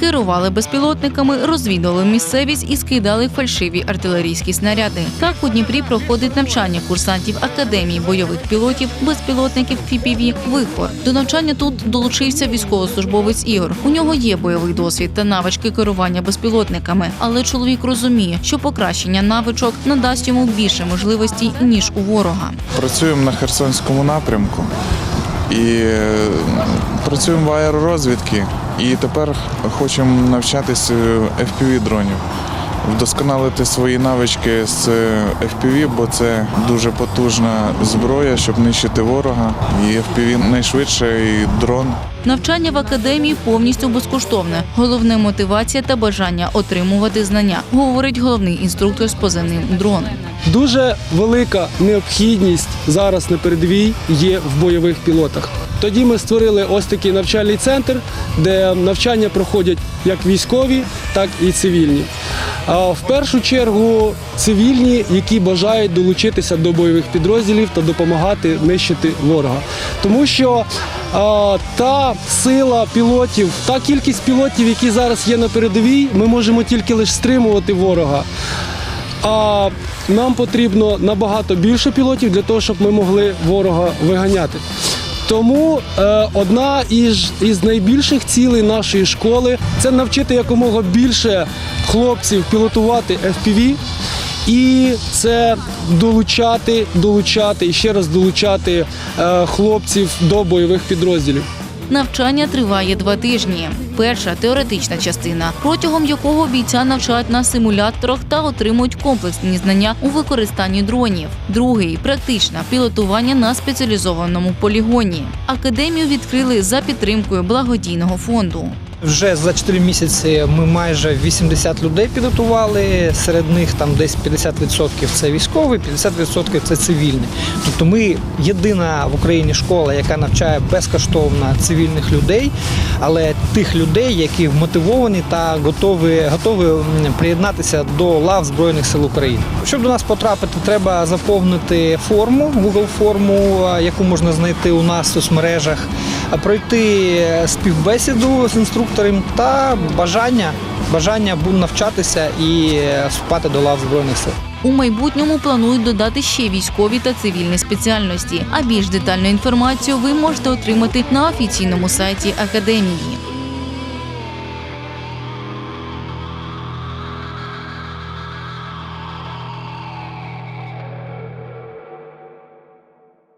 керували безпілотниками, розвідували місцевість і скидали фальшиві артилерійські снаряди. Так у Дніпрі проходить навчання курсантів академії бойових пілотів, безпілотників FPV «Вихор». До навчання тут долучився військовослужбовець Ігор. У нього є бойовий досвід та навички керування безпілотниками, але чоловік розуміє, що покращення навичок надасть йому більше можливостей ніж у ворога. Працюємо на Херсонському напрямку і е, працюємо в аеророзвідці. І тепер хочемо навчатися fpv дронів, вдосконалити свої навички з FPV, бо це дуже потужна зброя, щоб нищити ворога. І FPV найшвидший дрон. Навчання в академії повністю безкоштовне. Головне мотивація та бажання отримувати знання, говорить головний інструктор з позивним дрон. Дуже велика необхідність зараз на передовій є в бойових пілотах. Тоді ми створили ось такий навчальний центр, де навчання проходять як військові, так і цивільні. В першу чергу цивільні, які бажають долучитися до бойових підрозділів та допомагати нищити ворога. Тому що та сила пілотів, та кількість пілотів, які зараз є на передовій, ми можемо тільки лише стримувати ворога. А нам потрібно набагато більше пілотів для того, щоб ми могли ворога виганяти. Тому е, одна із, із найбільших цілей нашої школи це навчити якомога більше хлопців пілотувати FPV. І це долучати, долучати і ще раз долучати е, хлопців до бойових підрозділів. Навчання триває два тижні. Перша теоретична частина, протягом якого бійця навчають на симуляторах та отримують комплексні знання у використанні дронів. Другий практична пілотування на спеціалізованому полігоні. Академію відкрили за підтримкою благодійного фонду. Вже за 4 місяці ми майже 80 людей підготували. Серед них там десь 50% це військові, 50% це цивільні. Тобто ми єдина в Україні школа, яка навчає безкоштовно цивільних людей, але тих людей, які мотивовані та готові, готові приєднатися до лав Збройних сил України. Щоб до нас потрапити, треба заповнити форму, Google форму, яку можна знайти у нас в соцмережах, пройти співбесіду з інструктором та бажання, бажання навчатися і вступати до лав Збройних сил. У майбутньому планують додати ще військові та цивільні спеціальності. А більш детальну інформацію ви можете отримати на офіційному сайті академії.